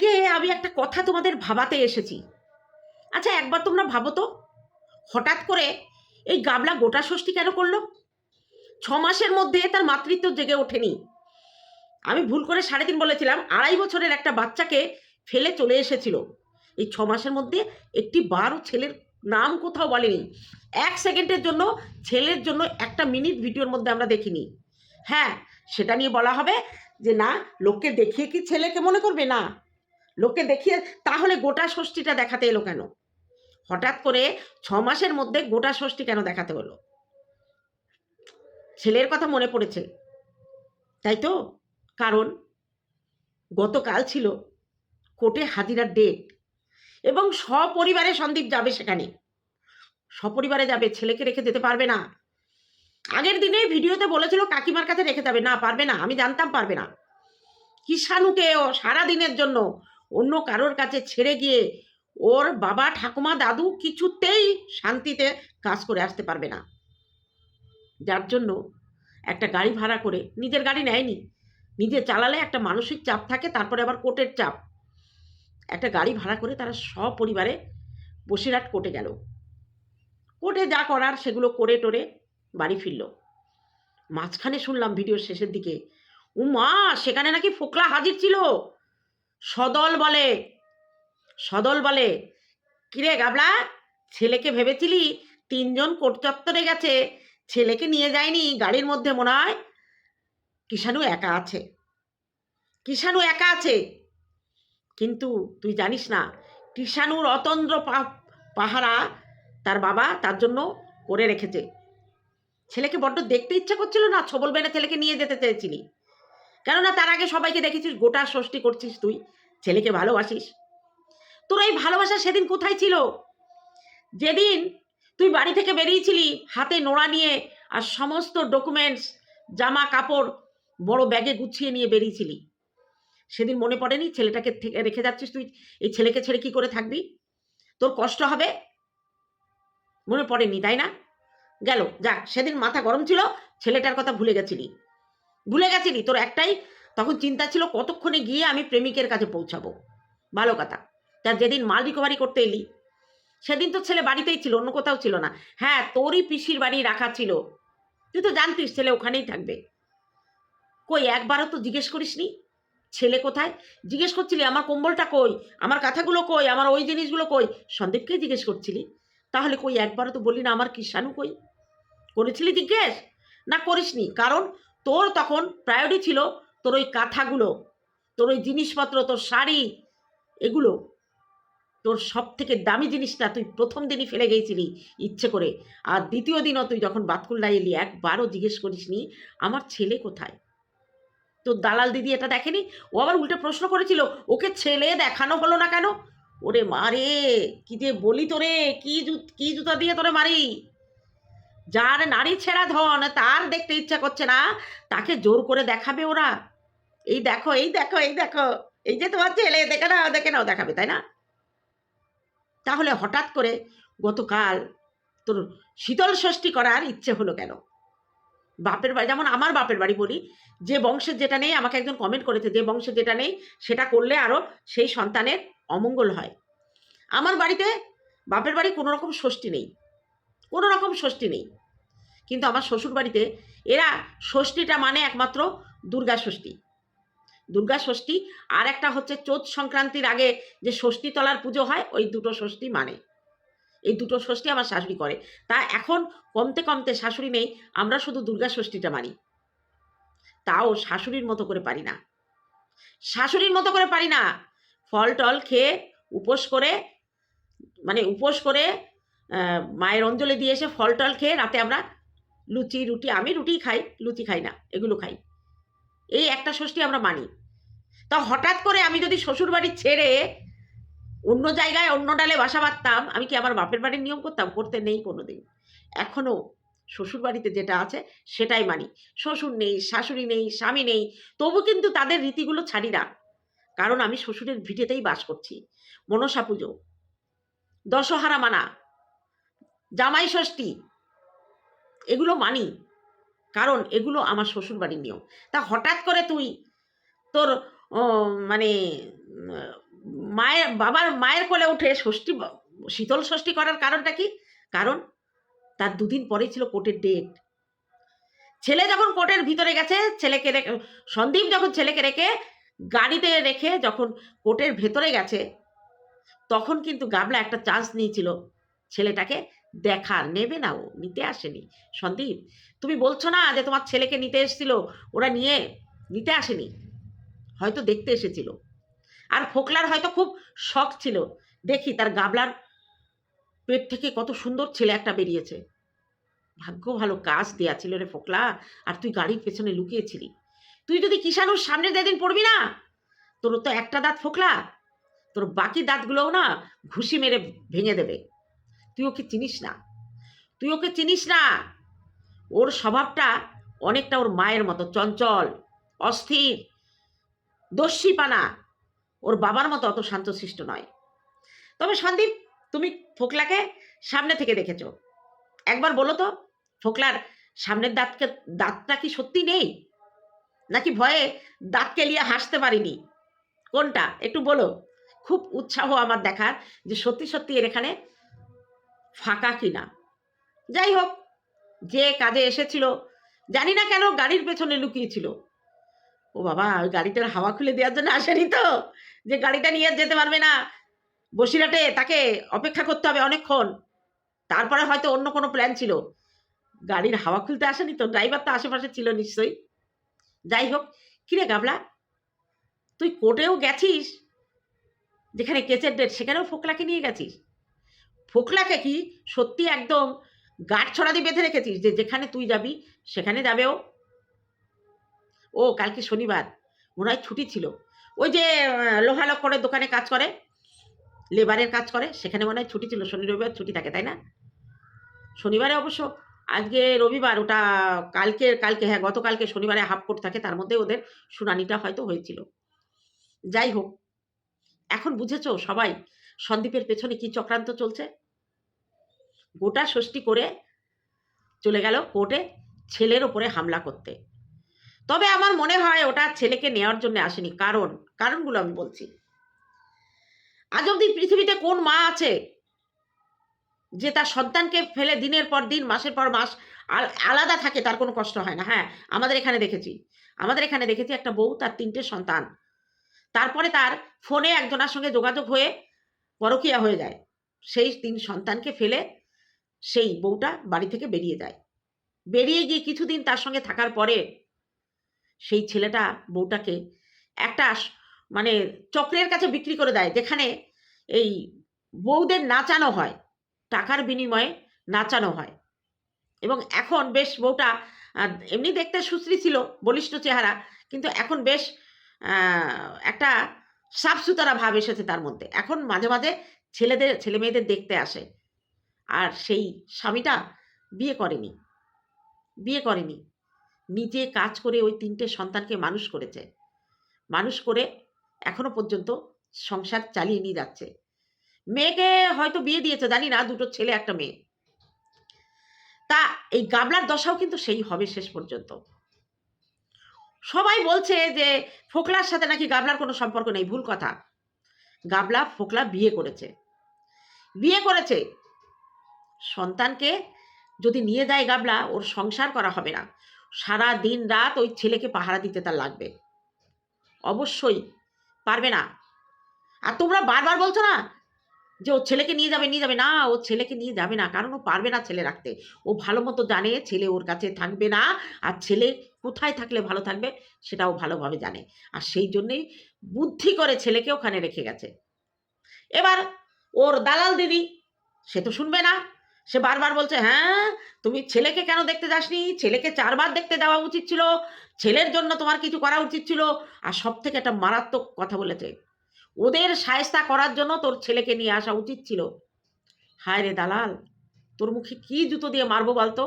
আজকে আমি একটা কথা তোমাদের ভাবাতে এসেছি। আচ্ছা একবার তোমরা ভাবো তো। হঠাৎ করে এই গাবলা গোটা ষষ্ঠী কেন করল? ছ মাসের মধ্যে তার মাতৃত্ব জেগে ওঠেনি। আমি ভুল করে সাড়ে তিন বলেছিলাম, আড়াই বছরের একটা বাচ্চাকে ফেলে চলে এসেছিল। এই ছ মাসের মধ্যে একটি বারও ছেলের নাম কোথাও বলেনি। এক সেকেন্ডের জন্য, ছেলের জন্য একটা মিনিট ভিডিওর মধ্যে আমরা দেখিনি। হ্যাঁ সেটা নিয়ে বলা হবে যে না, লোককে দেখিয়ে কি ছেলেকে মনে করবে? না। লোককে দেখিয়ে তাহলে গোটা ষষ্ঠীটা দেখাতে এলো কেন? হঠাৎ করে ছ মাসের মধ্যে গোটা ষষ্ঠী কেন দেখাতে হলো? ছেলের কথা মনে পড়েছে, তাই তো? কারণ গতকাল ছিল কোর্টে হাজিরার ডেট এবং সপরিবারে সন্দীপ যাবে সেখানে। সপরিবারে যাবে, ছেলেকে রেখে যেতে পারবে না। আগের দিনে ভিডিওতে বলেছিল কাকিমার কাছে রেখে যাবে। না, পারবে না, আমি জানতাম পারবে না। কিষাণুকে ও সারা দিনের জন্য অন্য কারোর কাছে ছেড়ে গিয়ে ওর বাবা, ঠাকুমা, দাদু কিছুতেই শান্তিতে কাজ করে আসতে পারবে না। যার জন্য একটা গাড়ি ভাড়া করে নিজের গাড়ি নেয়নি। নিজে চালালে একটা মানসিক চাপ থাকে, তারপরে আবার কোর্টের চাপ। একটা গাড়ি ভাড়া করে তারা সপরিবারে বসিরহাট কোর্টে গেল। কোর্টে যা করার সেগুলো করে টোরে বাড়ি ফিরল। মাঝখানে শুনলাম ভিডিওর শেষের দিকে ও মা সেখানে নাকি ফোকলা হাজির ছিল? সদল বলে। সদল বলে, কিরে গাবলা, ছেলেকে ভেবেছিলি তিনজন কোর্ট চত্বরে গেছে, ছেলেকে নিয়ে যায়নি গাড়ির মধ্যে মনে হয়? কিষাণু একা আছে। কিষাণু একা আছে? কিন্তু তুই জানিস না, কিষাণুর অতন্দ্র পাহারা তার বাবা তার জন্য করে রেখেছে। ছেলেকে বড্ড দেখতে ইচ্ছা করছিল না, ছবল বেড়ে ছেলেকে নিয়ে যেতে চেয়েছিলি। কেননা তার আগে সবাইকে দেখেছিস, গোটা ষষ্ঠী করছিস তুই। ছেলেকে ভালোবাসিস। তোর এই ভালোবাসা সেদিন কোথায় ছিল? যেদিন তুই বাড়ি থেকে বেরিয়েছিলি, হাতে নোড়া নিয়ে আর সমস্ত ডকুমেন্টস জামা কাপড় বড় ব্যাগে গুছিয়ে নিয়ে বেরিয়েছিলি। সেদিন মনে পড়েনি ছেলেটাকে রেখে যাচ্ছিস তুই? এই ছেলেকে ছেড়ে কি করে থাকবি? তোর কষ্ট হবে? মনে পড়েনি, তাই না? গেল যাক সেদিন মাথা গরম ছিল, ছেলেটার কথা ভুলে গেছিলি। ভুলে গেছিলি? তোর একটাই তখন চিন্তা ছিল, কতক্ষণে গিয়ে আমি প্রেমিকের কাছে পৌঁছাবো? ভালো কথা। তার যেদিন মাল রিকভারি করতে এলি, সেদিন তো ছেলে বাড়িতেই ছিল, অন্য কোথাও ছিল না। হ্যাঁ তোরই পিসির বাড়ি রাখা ছিল। তুই তো জানতিস, ছেলে ওখানেই থাকবে। কই, একবারও তো জিজ্ঞেস করিসনি? ছেলে কোথায়? জিজ্ঞেস করছিলি, আমার কম্বলটা কই? আমার কাঁথাগুলো কই? আমার ওই জিনিসগুলো কই? সন্দীপকেই জিজ্ঞেস করছিলি? তাহলে কই, একবারও তো বললি না, আমার কিষাণু কই? করেছিলি জিজ্ঞেস? না করিসনি, কারণ তোর তখন প্রায়োরিটি ছিল তোর ওই কাঁথাগুলো, তোর ওই জিনিসপত্র, তোর শাড়ি, এগুলো। তোর সব থেকে দামি জিনিসটা তুই প্রথম দিনই ফেলে গিয়েছিলি ইচ্ছে করে। আর দ্বিতীয় দিনও তুই যখন বাতকুল্লা এলি, একবারও জিজ্ঞেস করিসনি, আমার ছেলে কোথায়? তোর দালাল দিদি এটা দেখেনি? ও আবার উল্টে প্রশ্ন করেছিল, ওকে ছেলে দেখানো হলো না কেন? ওরে মারে কি যে বলি তোরে, কি জু- কি জুতা দিয়ে তোরে মারি? যার নারী ছেঁড়া ধন, তার দেখতে ইচ্ছা করছে না, তাকে জোর করে দেখাবে ওরা। এই দেখো এই দেখো এই দেখো, এই যে তোমার ছেলে, দেখে নাও দেখে নাও, দেখাবে, তাই না? তাহলে হঠাৎ করে গতকাল তোর শীতল ষষ্ঠী করার ইচ্ছে হলো কেন? বাপের বাড়ি, যেমন আমার বাপের বাড়ি বলি, যে বংশের যেটা নেই, আমাকে একজন কমেন্ট করেছে, যে বংশের যেটা নেই, সেটা করলে আরও সেই সন্তানের অমঙ্গল হয়। আমার বাড়িতে বাপের বাড়ি কোনো রকম ষষ্ঠী নেই কোনো রকম ষষ্ঠী নেই। কিন্তু আমার শ্বশুর বাড়িতে এরা ষষ্ঠীটা মানে একমাত্র দুর্গা ষষ্ঠী। দুর্গা ষষ্ঠী আর একটা হচ্ছে চোৎ সংক্রান্তির আগে যে ষষ্ঠী তলার পুজো হয়, ওই দুটো ষষ্ঠী মানে। এই দুটো ষষ্ঠী আমার শাশুড়ি করে। তা এখন কমতে কমতে শাশুড়ি নেই, আমরা শুধু দুর্গা ষষ্ঠীটা মানি। তাও শাশুড়ির মতো করে পারি না। শাশুড়ির মতো করে পারি না। ফল টল খেয়ে উপোস করে মানে উপোস করে মায়ের অঞ্জলি দিয়ে এসে ফল টল খেয়ে রাতে আমরা লুচি, রুটি, আমি রুটি খাই, লুচি খাই না, এগুলো খাই। এই একটা ষষ্ঠী আমরা মানি। তা হঠাৎ করে আমি যদি শ্বশুর বাড়ি ছেড়ে অন্য জায়গায় অন্য ডালে বাসা বাঁধতাম, আমি কি আমার বাপের বাড়ির নিয়ম করতাম? করতে নেই কোনো দিন এখনও শ্বশুর বাড়িতে যেটা আছে, সেটাই মানি। শ্বশুর নেই, শাশুড়ি নেই, স্বামী নেই, তবু কিন্তু তাদের রীতিগুলো ছাড়ি না। কারণ আমি শ্বশুরের ভিটেতেই বাস করছি। মনসা পুজো, দশহারা মানা, জামাই ষষ্ঠী এগুলো মানি। কারণ এগুলো আমার শ্বশুর বাড়ির নিয়ম। তা হঠাৎ করে তুই তোর মানে মায়ের, বাবার মায়ের কোলে উঠে ষষ্ঠী, শীতল ষষ্ঠী করার কারণটা কি? কারণ তার দুদিন পরেই ছিল কোর্টের ডেট ছেলে যখন কোর্টের ভিতরে গেছে, ছেলেকে রেখে, সন্দীপ যখন ছেলেকে রেখে গাড়িতে রেখে যখন কোর্টের ভেতরে গেছে, তখন কিন্তু গাবলা একটা চান্স নিয়েছিল ছেলেটাকে দেখার নেবে না ও, নিতে আসেনি। সন্দীপ, তুমি বলছো না যে তোমার ছেলেকে নিতে এসেছিল? ওরা নিয়ে, নিতে আসেনি। হয়তো দেখতে এসেছিল। আর ফোকলার হয়তো খুব শখ ছিল। দেখি তার গাবলার পেট থেকে কত সুন্দর ছেলে একটা বেরিয়েছে। ভাগ্য ভালো কাজ দেয়া ছিল রে ফোকলা, আর তুই গাড়ির পেছনে লুকিয়েছিলি। তুই যদি কিষাণুর সামনে যেদিন পড়বি না, তোর তো একটা দাঁত ফোকলা। তোর বাকি দাঁতগুলোও না ঘুষি মেরে ভেঙে দেবে। তুই ওকে চিনিস না। তুই ওকে চিনিস না। ওর স্বভাবটা অনেকটা ওর মায়ের মতো, চঞ্চল, অস্থির, দস্যিপানা। ওর বাবার মতো অত শান্তশিষ্ট নয়। তবে সন্দীপ, তুমি ফোকলাকে সামনে থেকে দেখেছ। একবার বলো তো, ফোকলার সামনের দাঁতকে, দাঁতটা কি সত্যি নেই? নাকি ভয়ে দাঁত কেলিয়ে হাসতে পারিনি? কোনটা? একটু বলো। খুব উৎসাহ আমার দেখার যে সত্যি সত্যি এর এখানে ফাঁকা কিনা। যাই হোক, যে কাজে এসেছিল, জানি না কেন গাড়ির পেছনে লুকিয়েছিল। ও বাবা, ওই গাড়িটার হাওয়া খুলে দেওয়ার জন্য আসেনি তো? যে গাড়িটা নিয়ে যেতে পারবে না। বসিরহাটে তাকে অপেক্ষা করতে হবে অনেকক্ষণ। তারপরে হয়তো অন্য কোনো প্ল্যান ছিল। গাড়ির হাওয়া খুলতে আসেনি তো? ড্রাইভার তো আশেপাশে ছিল নিশ্চয়ই। যাই হোক, কিরে গাবলা, তুই কোর্টেও গেছিস? যেখানে কেচের ডেট সেখানেও ফোকলাকে নিয়ে গেছিস? ফোকলাকে কি সত্যি একদম গাঠ ছড়া দিয়ে বেঁধে রেখেছিস যে যেখানে তুই যাবি সেখানে যাবে ও? ও কালকে শনিবার। মনে হয় ছুটি ছিল। ওই যে আহ, লোহালক করে দোকানে কাজ করে লেবারের কাজ করে সেখানে মনে হয় ছুটি ছিল। শনি রবিবার ছুটি থাকে তাই না? শনিবারে অবশ্য আজকে রবিবার ওটা কালকে কালকে হ্যাঁ গতকালকে শনিবারে হাফ কোর্ট থাকে তার মধ্যে ওদের শুনানিটা হয়তো হয়েছিল। যাই হোক এখন বুঝেছ সবাই সন্দীপের পেছনে কি চক্রান্ত চলছে? গোটা ষষ্ঠী করে চলে গেল কোর্টে ছেলের ওপরে হামলা করতে। তবে আমার মনে হয় ওটা ছেলেকে নেওয়ার জন্য আসেনি। কারণ, কারণগুলো আমি বলছি। আজ অব্দি পৃথিবীতে কোন মা আছে যে তার সন্তানকে ফেলে দিনের পর দিন, মাসের পর মাস আল- আলাদা থাকে, তার কোনো কষ্ট হয় না। হ্যাঁ আমাদের এখানে দেখেছি। আমাদের এখানে দেখেছি একটা বউ, তার তিনটে সন্তান। তারপরে তার ফোনে একজনের সঙ্গে যোগাযোগ হয়ে পরকিয়া হয়ে যায়। সেই তিন সন্তানকে ফেলে সেই বউটা বাড়ি থেকে বেরিয়ে যায়। বেরিয়ে গিয়ে কিছুদিন তার সঙ্গে থাকার পরে সেই ছেলেটা বউটাকে একটা মানে চক্রের কাছে বিক্রি করে দেয়, যেখানে এই বউদের নাচানো হয়, টাকার বিনিময়ে নাচানো হয়। এবং এখন বেশ বউটা এমনি দেখতে সুশ্রী ছিল, বলিষ্ঠ চেহারা, কিন্তু এখন বেশ একটা সাফ সুতরা ভাব এসেছে তার মধ্যে। এখন মাঝে মাঝে ছেলেদের ছেলে মেয়েদের দেখতে আসে। আর সেই স্বামীটা বিয়ে করেনি। বিয়ে করেনি। নিজে কাজ করে ওই তিনটে সন্তানকে মানুষ করেছে। মানুষ করে এখনও পর্যন্ত সংসার চালিয়ে নিয়ে যাচ্ছে। মেয়েকে হয়তো বিয়ে দিয়েছে, জানি না, দুটো ছেলে, একটা মেয়ে। তা এই গাবলার দশাও কিন্তু সেই হবে শেষ পর্যন্ত। সবাই বলছে যে ফোকলার সাথে নাকি গাবলার কোনো সম্পর্ক নেই, ভুল কথা। গাবলা ফোকলা বিয়ে করেছে। বিয়ে করেছে সন্তানকে যদি নিয়ে যায় গাবলা, ওর সংসার করা হবে না। সারা দিন রাত ওই ছেলেকে পাহারা দিতে তার লাগবে। অবশ্যই পারবে না। আর তোমরা বারবার বলছো না যে ও ছেলেকে নিয়ে যাবে নিয়ে যাবে। না, ও ছেলেকে নিয়ে যাবে না, কারণ ও পারবে না ছেলে রাখতে। ও ভালো মতো জানে ছেলে ওর কাছে থাকবে না, আর ছেলে কোথায় থাকলে ভালো থাকবে সেটাও ভালোভাবে জানে। আর সেই জন্যেই বুদ্ধি করে ছেলেকে ওখানে রেখে গেছে। এবার ওর দালাল দিদি, সে তো শুনবে না। সে বারবার বলছে হ্যাঁ তুমি ছেলেকে কেন দেখতে যাসনি? ছেলেকে চারবার দেখতে যাওয়া উচিত ছিল। ছেলের জন্য তোমার কিছু করা উচিত ছিল। আর সব থেকে একটা মারাত্মক কথা বলেছে, ওদের সায়স্তা করার জন্য তোর ছেলেকে নিয়ে আসা উচিত ছিল। হায় রে দালাল, তোর মুখে কি জুতো দিয়ে মারবো বলতো?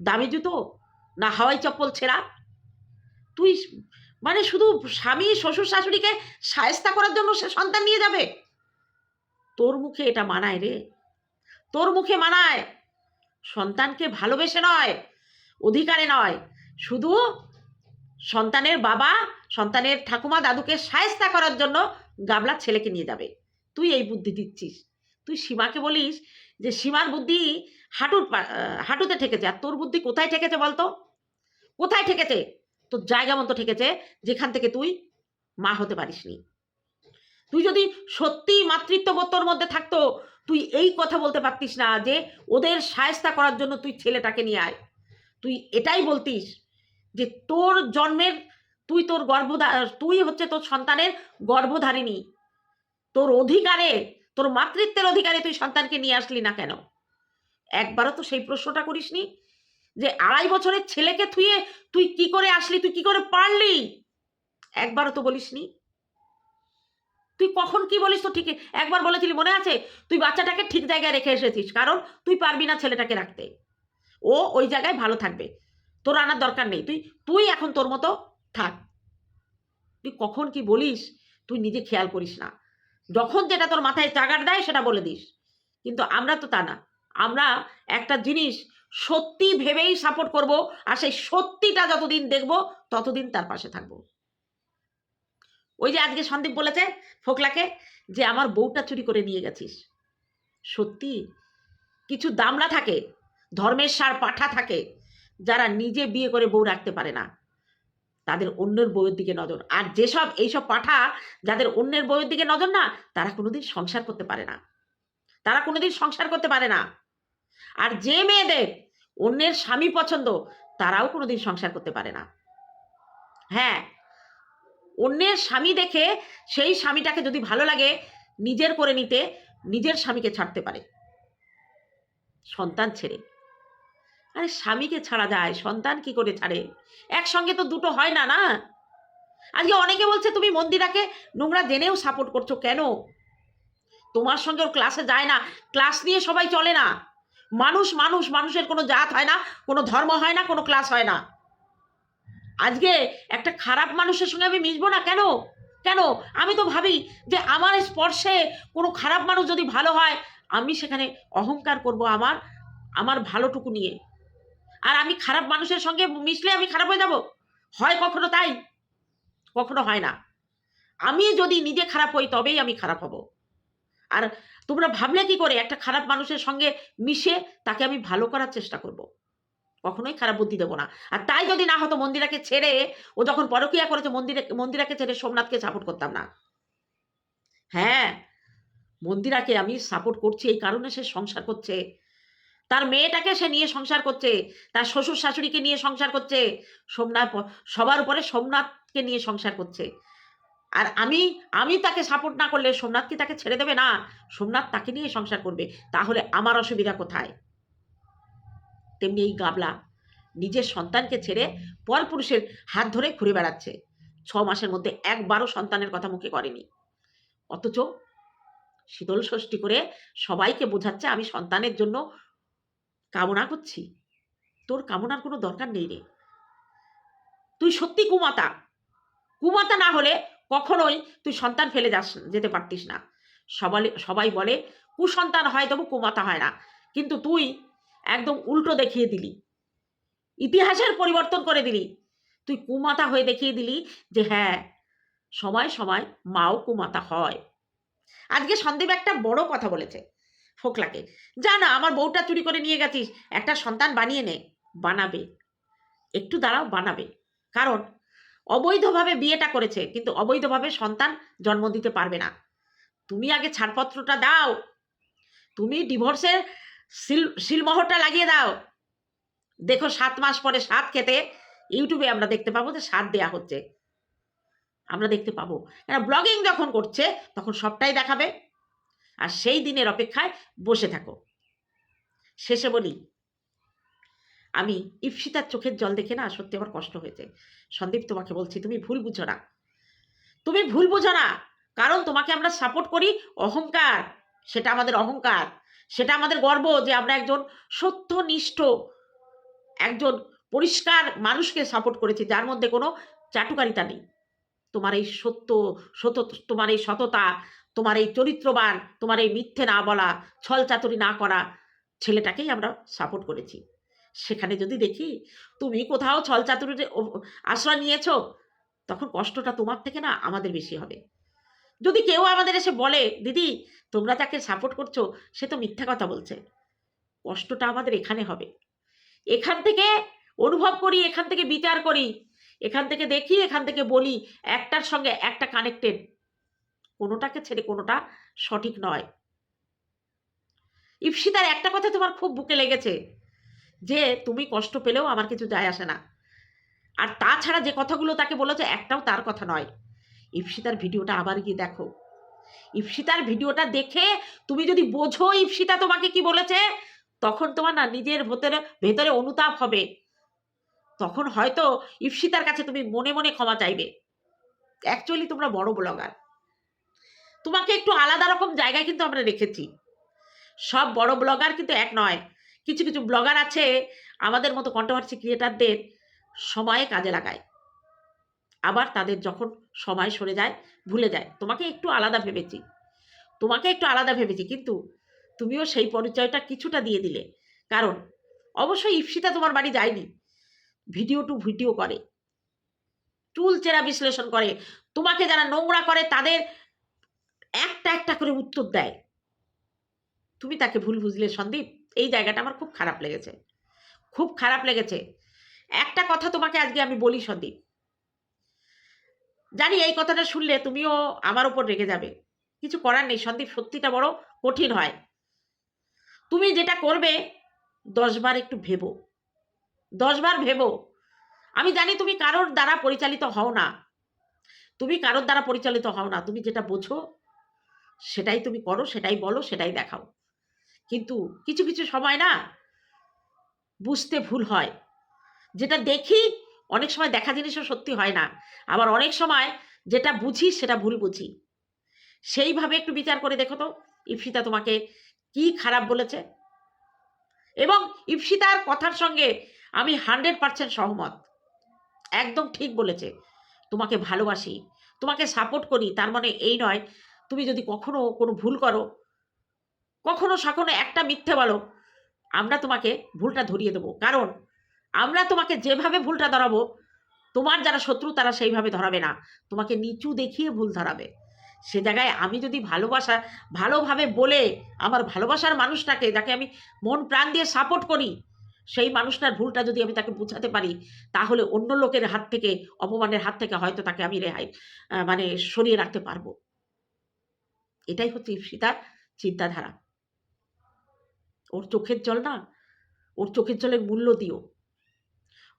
দামি জুতো না হাওয়াই চপ্পল ছেঁড়া? তুই মানে শুধু স্বামী, শ্বশুর, শাশুড়িকে সায়স্তা করার জন্য সে সন্তান নিয়ে যাবে? তোর মুখে এটা মানায় রে। তোর মুখে মানায়। সন্তানকে ভালোবেসে নয়, অধিকারে নয়। শুধু সন্তানের বাবা, সন্তানের ঠাকুমা দাদুকে সায়স্তা করার জন্য গাবলার ছেলেকে নিয়ে যাবে। তুই এই বুদ্ধি দিচ্ছিস। তুই সীমাকে বলিস যে সীমার বুদ্ধি হাঁটুর হাঁটুতে ঠেকেছে। আর তোর বুদ্ধি কোথায় ঠেকেছে বলতো? কোথায় ঠেকেছে? তোর জায়গা মতো ঠেকেছে যেখান থেকে তুই মা হতে পারিসনি। তুই যদি সত্যি মাতৃত্ববোধ তোর মধ্যে থাকতো তুই এই কথা বলতে পারতিস না যে ওদের সায়স্তা করার জন্য তুই ছেলেটাকে নিয়ে আয়। তুই এটাই বলতিস যে তোর জন্মের, তুই তোর গর্ভধা, তুই হচ্ছে তোর সন্তানের গর্ভধারিণী। তোর অধিকারে, তোর মাতৃত্বের অধিকারে তুই সন্তানকে নিয়ে আসলি না কেন? একবারও তো সেই প্রশ্নটা করিসনি যে আড়াই বছরের ছেলেকে থুয়ে তুই কি করে আসলি, তুই কি করে পারলি? একবারও তো বলিসনি। তুই কখন কি বলিস তো ঠিক একবার বলেছিলি মনে আছে? তুই বাচ্চাটাকে ঠিক জায়গায় রেখে এসেছিস, কারণ তুই পারবি না ছেলেটাকে রাখতে। ও ওই জায়গায় ভালো থাকবে। তোর আনার দরকার নেই। তুই তুই এখন তোর মতো থাক। তুই কখন কি বলিস? তুই নিজে খেয়াল করিস না। যখন যেটা তোর মাথায় চাগার দেয়, সেটা বলে দিস। কিন্তু আমরা তো তা না। আমরা একটা জিনিস সত্যি ভেবেই সাপোর্ট করব, আর সেই সত্যিটা যতদিন দেখব, ততদিন তার পাশে থাকব। ওই যে আজকে সন্দীপ বলেছে ফোকলাকে যে আমার বউটা চুরি করে নিয়ে গেছিস। সত্যি? কিছু দামলা থাকে, ধর্মের সার পাঠা থাকে, যারা নিজে বিয়ে করে বউ রাখতে পারে না। তাদের অন্যের বউয়ের দিকে নজর। আর যেসব এইসব পাঠা যাদের অন্যের বউয়ের দিকে নজর না, তারা কোনোদিন সংসার করতে পারে না। তারা কোনোদিন সংসার করতে পারে না। আর যে মেয়েদের অন্যের স্বামী পছন্দ, তারাও কোনোদিন সংসার করতে পারে না। হ্যাঁ অন্যের স্বামী দেখে সেই স্বামীটাকে যদি ভালো লাগে নিজের করে নিতে, নিজের স্বামীকে ছাড়তে পারে। সন্তান ছেড়ে। আরে স্বামীকে ছাড়া যায়, সন্তান কি করে ছাড়ে? একসঙ্গে তো দুটো হয় না না? আজকে অনেকে বলছে, তুমি মন্দিরাকে নোংরা জেনেও সাপোর্ট করছ কেন? তোমার সঙ্গে ওর ক্লাসে যায় না। ক্লাস নিয়ে সবাই চলে না। মানুষ মানুষ, মানুষের কোনো জাত হয় না, কোনো ধর্ম হয় না, কোনো ক্লাস হয় না। আজকে একটা খারাপ মানুষের সঙ্গে আমি মিশবো না কেন? কেন? আমি তো ভাবি যে আমার স্পর্শে কোনো খারাপ মানুষ যদি ভালো হয়, আমি সেখানে অহংকার করব আমার আমার ভালোটুকু নিয়ে। আর আমি খারাপ মানুষের সঙ্গে মিশলে আমি খারাপ হয়ে যাব? হয় কখনো তাই? কখনো হয় না। আমি যদি নিজে খারাপ হই, তবেই আমি খারাপ হব। আর তোমরা ভাবলে কি করে? একটা খারাপ মানুষের সঙ্গে মিশে তাকে আমি ভালো করার চেষ্টা করব। কখনোই খারাপ বুদ্ধি দেবো না। আর তাই যদি না হতো মন্দিরাকে ছেড়ে, ও যখন পরকিয়া করেছে, মন্দিরে, মন্দিরাকে ছেড়ে সোমনাথকে সাপোর্ট করতাম না। হ্যাঁ মন্দিরাকে আমি সাপোর্ট করছি, এই কারণে সে সংসার করছে। তার মেয়েটাকে সে নিয়ে সংসার করছে, তার শ্বশুর শাশুড়িকে নিয়ে সংসার করছে, সোমনাথ সবার উপরে সোমনাথকে নিয়ে সংসার করছে। আর আমি আমি তাকে সাপোর্ট না করলে সোমনাথ কি তাকে ছেড়ে দেবে না? সোমনাথ তাকে নিয়ে সংসার করবে। তাহলে আমার অসুবিধা কোথায়? তেমনি এই গাবলা নিজের সন্তানকে ছেড়ে পরপুরুষের হাত ধরে ঘুরে বেড়াচ্ছে। ছ মাসের মধ্যে একবারও সন্তানের কথা মুখে করেনি। অথচ শীতল ষষ্ঠী করে সবাইকে বোঝাচ্ছে, আমি সন্তানের জন্য কামনা করছি। তোর কামনার কোনো দরকার নেই রে। তুই সত্যি কুমাতা। কুমাতা না হলে কখনোই তুই সন্তান ফেলে যাস, যেতে পারতিস না। সবাই সবাই বলে, কুসন্তান হয় তবু কুমাতা হয় না। কিন্তু তুই একদম উল্টো দেখিয়ে দিলি। ইতিহাসের পরিবর্তন করে দিলি। তুই কুমাতা হয়ে দেখিয়ে দিলি যে হ্যাঁ সময় সময় মাও কুমাতা হয়। আজকে সন্দীপ একটা বড় কথা বলেছে, ফোকলাকে। যা না, আমার বউটা চুরি করে নিয়ে গেছিস, একটা সন্তান বানিয়ে নে। বানাবে। একটু দাঁড়াও, বানাবে। কারণ অবৈধভাবে বিয়েটা করেছে, কিন্তু অবৈধভাবে সন্তান জন্ম দিতে পারবে না। তুমি আগে ছাড়পত্রটা দাও। তুমি ডিভোর্সের সিল সিলমোহরটা লাগিয়ে দাও। দেখো সাত মাস পরে সাত খেতে ইউটিউবে আমরা দেখতে পাবো যে সাত দেয়া হচ্ছে। আমরা দেখতে পাবো। কেন ব্লগিং যখন করছে, তখন সবটাই দেখাবে। আর সেই দিনের অপেক্ষায় বসে থাকো। শেষে বলি, আমি ইপসিতার চোখের জল দেখে না, সত্যি আমার কষ্ট হয়েছে। সন্দীপ, তোমাকে বলছি, তুমি ভুল বুঝো না। তুমি ভুল বুঝো না, কারণ তোমাকে আমরা সাপোর্ট করি অহংকার। সেটা আমাদের অহংকার। সেটা আমাদের গর্ব যে আমরা একজন সত্যনিষ্ঠ, একজন পরিষ্কার মানুষকে সাপোর্ট করেছি, যার মধ্যে কোনো চাটুকারিতা নেই। তোমার এই সত্য, সত, তোমার এই সততা, তোমার এই চরিত্রবান, তোমার এই মিথ্যে না বলা ছল চাতুরি না করা ছেলেটাকেই আমরা সাপোর্ট করেছি। সেখানে যদি দেখি তুমি কোথাও ছল চাতুরির আশ্রয় নিয়েছো, তখন কষ্টটা তোমার থেকে না আমাদের বেশি হবে। যদি কেউ আমাদের এসে বলে, দিদি, তোমরা যাকে সাপোর্ট করছ, সে তো মিথ্যা কথা বলছে। কষ্টটা আমাদের এখানে হবে। এখান থেকে অনুভব করি, এখান থেকে বিচার করি, এখান থেকে দেখি, এখান থেকে বলি, একটার সঙ্গে একটা কানেক্টেড কোনোটাকে ছেড়ে কোনোটা সঠিক নয়। ইপসিতার একটা কথা তোমার খুব বুকে লেগেছে, যে তুমি কষ্ট পেলেও আমার কিছু যায় আসে না। আর তাছাড়া যে কথাগুলো তাকে বলেছে, একটাও তার কথা নয়। ইপসিতার ভিডিওটা আবার গিয়ে দেখো। ইপসিতার ভিডিওটা দেখে তুমি যদি বোঝো ইপসিতা তোমাকে কি বলেছে, তখন তোমার না নিজের ভেতরে ভেতরে অনুতাপ হবে। তখন হয়তো ইপসিতার কাছে তুমি মনে মনে ক্ষমা চাইবে। অ্যাকচুয়ালি তোমরা বড় ব্লগার। তোমাকে একটু আলাদা রকম জায়গায় কিন্তু আমরা রেখেছি। সব বড় ব্লগার কিন্তু এক নয়। কিছু কিছু ব্লগার আছে, আমাদের মতো কন্ট্রোভার্সি ক্রিয়েটারদের সময়ে কাজে লাগায়। আবার তাদের যখন সময় সরে যায়, ভুলে যায়। তোমাকে একটু আলাদা ভেবেছি। তোমাকে একটু আলাদা ভেবেছি, কিন্তু তুমিও সেই পরিচয়টা কিছুটা দিয়ে দিলে। কারণ অবশ্যই ইপসিতা তোমার বাড়ি যায়নি। ভিডিও টু ভিডিও করে। চুল চেরা বিশ্লেষণ করে। তোমাকে যারা নোংরা করে, তাদের একটা একটা করে উত্তর দেয়। তুমি তাকে ভুল বুঝলে, সন্দীপ? এই জায়গাটা আমার খুব খারাপ লেগেছে। খুব খারাপ লেগেছে। একটা কথা তোমাকে আজকে আমি বলি, সন্দীপ। জানি এই কথাটা শুনলে তুমিও আমার ওপর রেগে যাবে। কিছু করার নেই, সন্দীপ, সত্যিটা বড় কঠিন হয়। তুমি যেটা করবে দশবার একটু ভেবো। দশবার ভেবো। আমি জানি তুমি কারোর দ্বারা পরিচালিত হও না। তুমি কারোর দ্বারা পরিচালিত হও না। তুমি যেটা বোঝো, সেটাই তুমি করো, সেটাই বলো, সেটাই দেখাও। কিন্তু কিছু কিছু সময় না, বুঝতে ভুল হয়। যেটা দেখি অনেক সময় দেখা জিনিসও সত্যি হয় না। আবার অনেক সময় যেটা বুঝি, সেটা ভুল বুঝি। সেইভাবে একটু বিচার করে দেখো তো, ইপসিতা তোমাকে কি খারাপ বলেছে? এবং ইপসিতার কথার সঙ্গে আমি হান্ড্রেড পার্সেন্ট সহমত। একদম ঠিক বলেছে। তোমাকে ভালোবাসি, তোমাকে সাপোর্ট করি, তার মানে এই নয়, তুমি যদি কখনো কোনো ভুল করো, কখনো সখনো একটা মিথ্যে বলো, আমরা তোমাকে ভুলটা ধরিয়ে দেবো। কারণ আমরা তোমাকে যেভাবে ভুলটা ধরাবো, তোমার যারা শত্রু তারা সেইভাবে ধরাবে না। তোমাকে নিচু দেখিয়ে ভুল ধরাবে। সে জায়গায় আমি যদি ভালোবাসা, ভালোভাবে বলে আমার ভালোবাসার মানুষটাকে, যাকে আমি মন প্রাণ দিয়ে সাপোর্ট করি, সেই মানুষটার ভুলটা যদি আমি তাকে বুঝাতে পারি, তাহলে অন্য লোকের হাত থেকে, অপমানের হাত থেকে হয়তো তাকে আমি রেহাই মানে সরিয়ে রাখতে পারব। এটাই হচ্ছে ইপসিতার চিন্তাধারা। ওর চোখের জল না, ওর চোখের জলের মূল্য দিও।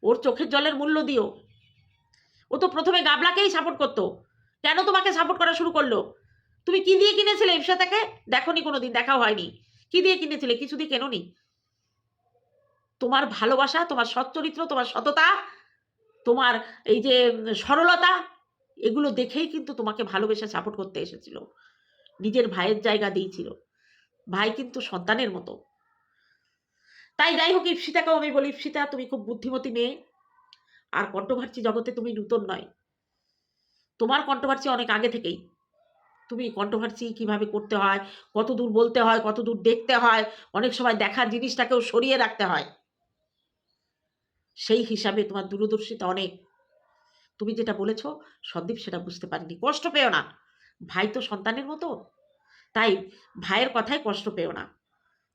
ওর চোখের জলের মূল্য দিও। ও তো প্রথমে গাবলাকেই সাপোর্ট করতো। কেন তোমাকে সাপোর্ট করা শুরু করল? তুমি কি দিয়ে কিনেছিলে ইপসাতাকে দেখনি কোনো দিন দেখাও হয়নি। কি দিয়ে কিনেছিলে? কিছু দিয়ে কেননি? তোমার ভালোবাসা, তোমার সচ্চরিত্র তোমার সততা, তোমার এই যে সরলতা, এগুলো দেখেই কিন্তু তোমাকে ভালোবেসে সাপোর্ট করতে এসেছিল। নিজের ভাইয়ের জায়গা দিয়েছিল। ভাই কিন্তু সন্তানের মতো। তাই যাই হোক, ইপসিতাকেও আমি বলি, ইপসিতা, তুমি খুব বুদ্ধিমতী মেয়ে। আর কণ্ঠভার্সি জগতে তুমি নূতন নয়। তোমার কণ্ঠভার্সি অনেক আগে থেকেই। তুমি কণ্ঠভার্সি কীভাবে করতে হয় কত দূর বলতে হয় কত দূর দেখতে হয়, অনেক সময় দেখার জিনিসটাকেও সরিয়ে রাখতে হয়। সেই হিসাবে তোমার দূরদর্শিতা অনেক। তুমি যেটা বলেছ, সন্দীপ সেটা বুঝতে পারিনি। কষ্ট পেও না। ভাই তো সন্তানের মতো। তাই ভাইয়ের কথায় কষ্ট পেও না।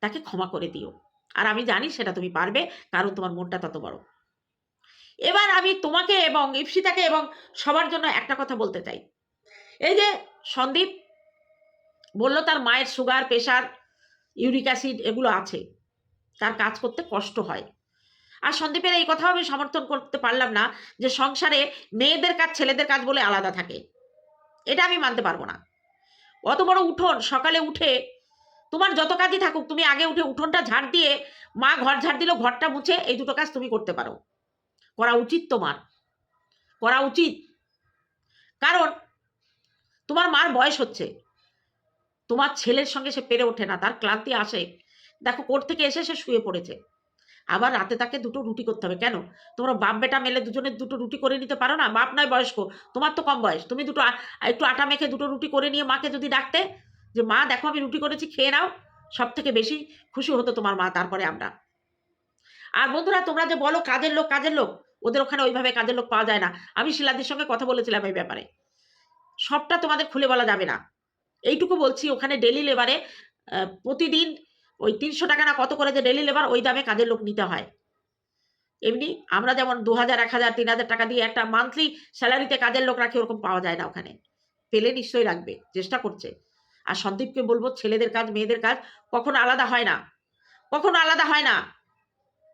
তাকে ক্ষমা করে দিও। আর আমি জানি সেটা তুমি পারবে, কারণ তোমার মনটা তত বড়। এবার আমি তোমাকে এবং ইপসিতাকে এবং সবার জন্য একটা কথা বলতে চাই। এই যে সন্দীপ বলল তার মায়ের সুগার প্রেশার ইউরিক অ্যাসিড এগুলো আছে, তার কাজ করতে কষ্ট হয়। আর সন্দীপের এই কথাও আমি সমর্থন করতে পারলাম না যে সংসারে মেয়েদের কাজ ছেলেদের কাজ বলে আলাদা থাকে। এটা আমি মানতে পারব না। অত বড় উঠোন সকালে উঠে তোমার যত কাজই থাকুক, তুমি আগে উঠে উঠোনটা ঝাড় দিয়ে, মা ঘর ঝাড় দিলেও ঘরটা মুছে, এই দুটো কাজ তুমি করতে পারো। করা উচিত তোমার। করা উচিত। কারণ, তোমার মার বয়স হচ্ছে। তোমার ছেলের সঙ্গে সে পেরে ওঠে না, তার ক্লান্তি আসে। দেখো, কোর্ট থেকে এসে সে শুয়ে পড়েছে। আবার রাতে তাকে দুটো রুটি করতে হবে। কেন? তোমরা বাপ বেটা মেলে দুজনের দুটো রুটি করে নিতে পারো না? বাপ নয়, বয়স্ক। তোমার তো কম বয়স। তুমি দুটো একটু আটা মেখে দুটো রুটি করে নিয়ে মাকে যদি ডাকতে যে, মা, দেখো আমি রুটি করেছি, খেয়ে নাও। সব থেকে বেশি খুশি হতো তোমার মা, তারপরে আমরা। আর বন্ধুরা, তোমরা যে বলো কাজের লোক কাজের লোক, ওদের ওখানে ওইভাবে কাজের লোক পাওয়া যায় না। আমি শিলাদির সঙ্গে কথা বলেছিলাম এই ব্যাপারে। সবটা তোমাদের খুলে বলা যাবে না। এইটুকু বলছি, ওখানে ডেলি লেবারে প্রতিদিন ওই তিনশো টাকা না কত করে যে ডেলি লেবার ওই দামে কাজের লোক নিতে হয়। এমনি আমরা যেমন দু হাজার, এক হাজার, তিন হাজার টাকা দিয়ে একটা মান্থলি স্যালারিতে কাজের লোক রাখি, ওরকম পাওয়া যায় না ওখানে। পেলে নিশ্চয়ই রাখবে, চেষ্টা করছে। আর সন্দীপকে বলব, ছেলেদের কাজ, মেয়েদের কাজ কখনো আলাদা হয় না। কখনো আলাদা হয় না।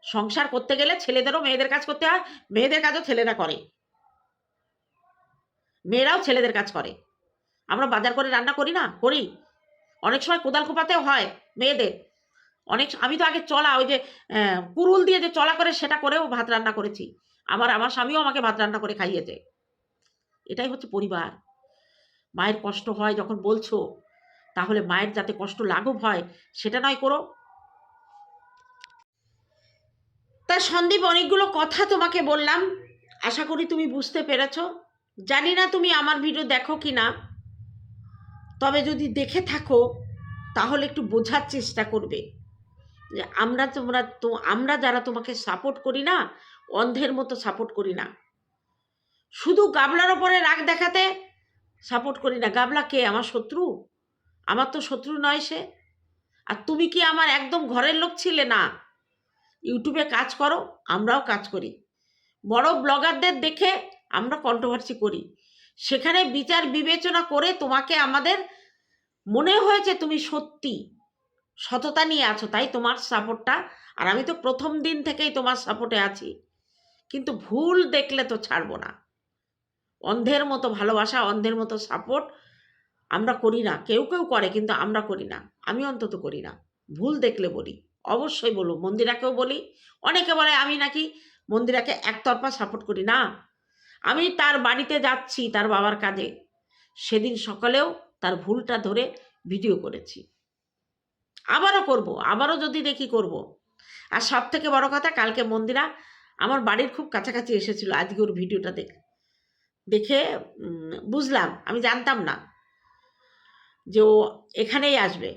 সংসার করতে গেলে ছেলেদেরও মেয়েদের কাজ করতে হয়, মেয়েদের কাজও ছেলেরা করে। মেয়েরাও ছেলেদের কাজ করে। আমরা বাজার করে রান্না করি না? করি। অনেক সময় কোদাল কোপাতেও হয় মেয়েদের। অনেক আমি তো আগে চলা, ওই যে কুরুল দিয়ে যে চলা করে, সেটা করেও ভাত রান্না করেছি। আমার আমার স্বামীও আমাকে ভাত রান্না করে খাইয়েছে। এটাই হচ্ছে পরিবার। মায়ের কষ্ট হয় যখন বলছো তাহলে মায়ের যাতে কষ্ট লাঘব হয়, সেটা নয় করো। তা সন্দীপ, অনেকগুলো কথা তোমাকে বললাম। আশা করি তুমি বুঝতে পেরেছ। জানি না তুমি আমার ভিডিও দেখো কি না। তবে যদি দেখে থাকো, তাহলে একটু বোঝার চেষ্টা করবে। যে আমরা তোমরা তো, আমরা যারা তোমাকে সাপোর্ট করি না, অন্ধের মতো সাপোর্ট করি না। শুধু গাবলার ওপরে রাগ দেখাতে সাপোর্ট করি না। গাবলা কে? আমার শত্রু? আমার তো শত্রু নয় সে। আর তুমি কি আমার একদম ঘরের লোক ছিলে? না। ইউটিউবে কাজ করো, আমরাও কাজ করি। বড় ব্লগারদের দেখে আমরা কন্ট্রোভার্সি করি। সেখানে বিচার বিবেচনা করে তোমাকে আমাদের মনে হয়েছে তুমি সত্যি। সততা নিয়ে আছো, তাই তোমার সাপোর্টটা আর আমি তো প্রথম দিন থেকেই তোমার সাপোর্টে আছি। কিন্তু ভুল দেখলে তো ছাড়বো না। অন্ধের মতো ভালোবাসা, অন্ধের মতো সাপোর্ট আমরা করি না, কেউ কেউ করে কিন্তু আমরা করি না, আমি অন্তত করি না। ভুল দেখলে বলি, অবশ্যই বলো মন্দিরাকেও বলি, অনেকে বলে আমি নাকি মন্দিরাকে একতরফা সাপোর্ট করি না। আমি তার বাড়িতে যাচ্ছি, তার বাবার কাজে। সেদিন সকালেও তার ভুলটা ধরে ভিডিও করেছি। আবারও করব, আবারও যদি দেখি করব। আর সব থেকে বড় কথা, কালকে মন্দিরা আমার বাড়ির খুব কাছাকাছি এসেছিল, আজকে ওর ভিডিওটা দেখে দেখে বুঝলাম, আমি জানতাম না। যে ও এখানেই আসবে।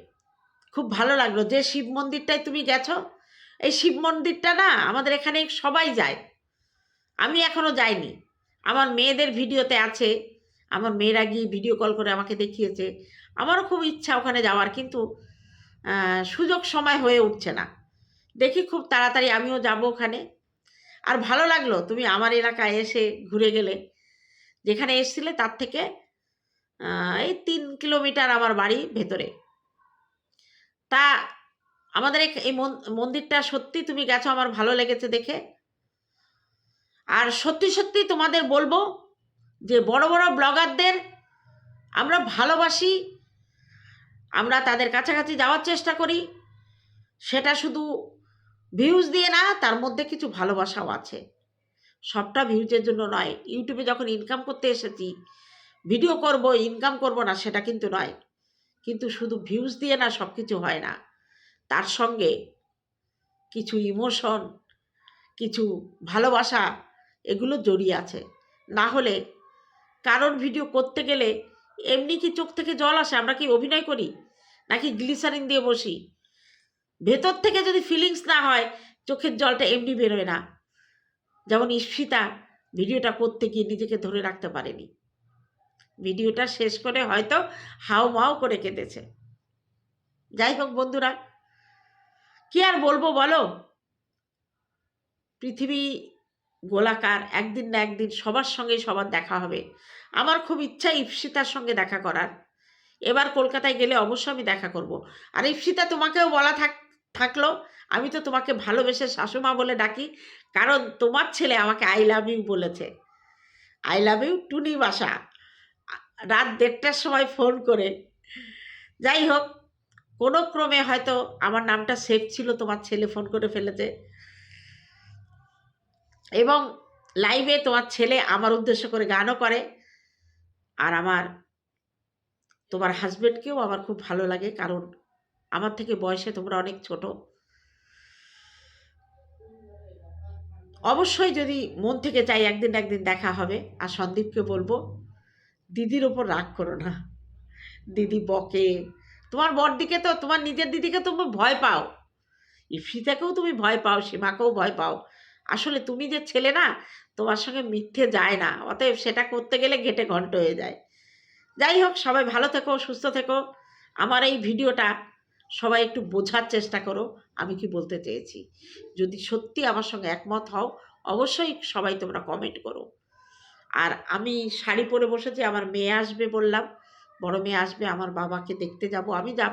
খুব ভালো লাগল যে শিব মন্দিরটায় তুমি গেছো। এই শিব মন্দিরটা না আমাদের এখানে সবাই যায়। আমি এখনও যাইনি। আমার মেয়েদের ভিডিওতে আছে। আমার মেয়েরা গিয়ে ভিডিও কল করে আমাকে দেখিয়েছে। আমারও খুব ইচ্ছা ওখানে যাওয়ার কিন্তু সুযোগ সময় হয়ে উঠছে না। দেখি খুব তাড়াতাড়ি আমিও যাব ওখানে। আর ভালো লাগল তুমি আমার এলাকায় এসে ঘুরে গেলে। যেখানে এসছিলে তার থেকে এই তিন কিলোমিটার আমার বাড়ি ভেতরে। তা আমাদের এই- মন- মন্দিরটা সত্যি তুমি গেছো, আমার ভালো লেগেছে দেখে। আর সত্যি সত্যি তোমাদের বলব যে বড় বড় ব্লগারদের আমরা ভালোবাসি, আমরা তাদের কাছাকাছি যাওয়ার চেষ্টা করি। সেটা শুধু ভিউজ দিয়ে না, তার মধ্যে কিছু ভালোবাসাও আছে। সবটা ভিউজের জন্য নয়। ইউটিউবে যখন ইনকাম করতে এসেছি ভিডিও করব ইনকাম করব না, সেটা কিন্তু নয়। কিন্তু শুধু ভিউজ দিয়ে না সব কিছু হয় না। তার সঙ্গে কিছু ইমোশন কিছু ভালোবাসা, এগুলো জড়িয়ে আছে। না হলে কারোর ভিডিও করতে গেলে এমনি কি চোখ থেকে জল আসে? আমরা কি অভিনয় করি? নাকি গ্লিসারিন দিয়ে বসি? ভেতর থেকে যদি ফিলিংস না হয়, চোখের জলটা এমনি বেরোয় না। যেমন ঈপ্সিতা ভিডিওটা করতে গিয়ে নিজেকে ধরে রাখতে পারেনি। ভিডিওটা শেষ করে হয়তো হাও মাও করে কেঁদেছে। যাই হোক বন্ধুরা, কি আর বলব বলো? পৃথিবী গোলাকার, একদিন না একদিন সবার সঙ্গে সবার দেখা হবে। আমার খুব ইচ্ছা ইপসিতার সঙ্গে দেখা করার। এবার কলকাতায় গেলে অবশ্যই আমি দেখা করব। আর ইপসিতা তোমাকেও বলা থাক, থাকল, আমি তো তোমাকে ভালোবেসে শাশুমা বলে ডাকি, কারণ তোমার ছেলে আমাকে আই লাভ ইউ বলেছে। আই লাভ ইউ টুনি বাসা রাত দেড়টার সময় ফোন করে। যাই হোক, কোনো ক্রমে হয়তো আমার নামটা সেভ ছিল, তোমার ছেলে ফোন করে ফেলেছে। এবং লাইভে তোমার ছেলে আমার উদ্দেশ্য করে গানও করে। আর আমার, তোমার হাজবেন্ডকেও আমার খুব ভালো লাগে, কারণ আমার থেকে বয়সে তোমরা অনেক ছোট। অবশ্যই যদি মন থেকে চাই একদিন একদিন দেখা হবে, আর সন্দীপকে বলব দিদির ওপর রাগ করো না। দিদি বকে, তোমার বড়দিকে তো, তোমার নিজের দিদিকে তুমি ভয় পাও। ইফিতাকেও তুমি ভয় পাও, সীমাকেও ভয় পাও। আসলে তুমি যে ছেলে না, তোমার সঙ্গে মিথ্যে যায় না, অতএব সেটা করতে গেলে ঘেটে ঘন্ট হয়ে যায়। যাই হোক, সবাই ভালো থেকো, সুস্থ থেকো। আমার এই ভিডিওটা সবাই একটু বোঝার চেষ্টা করো, আমি কি বলতে চেয়েছি। যদি সত্যি আমার সঙ্গে একমত হও, অবশ্যই সবাই তোমরা কমেন্ট করো। আর আমি শাড়ি পরে বসেছি, আমার মেয়ে আসবে বললাম। বড় মেয়ে আসবে, আমার বাবাকে দেখতে যাব। আমি যাব,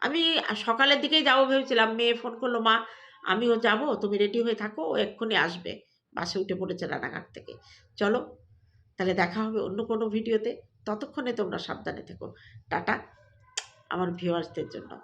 আমি সকালের দিকেই যাব ভেবেছিলাম, মেয়ে ফোন করল, মা, আমিও যাব, তুমি রেডি হয়ে থাকো, ও এক্ষুনি আসবে। বাসে উঠে পড়েছে রানাঘাট থেকে। চলো, তাহলে দেখা হবে অন্য কোনো ভিডিওতে। ততক্ষণে তোমরা সাবধানে থেকো। টাটা, আমার ভিউয়ার্সদের জন্য।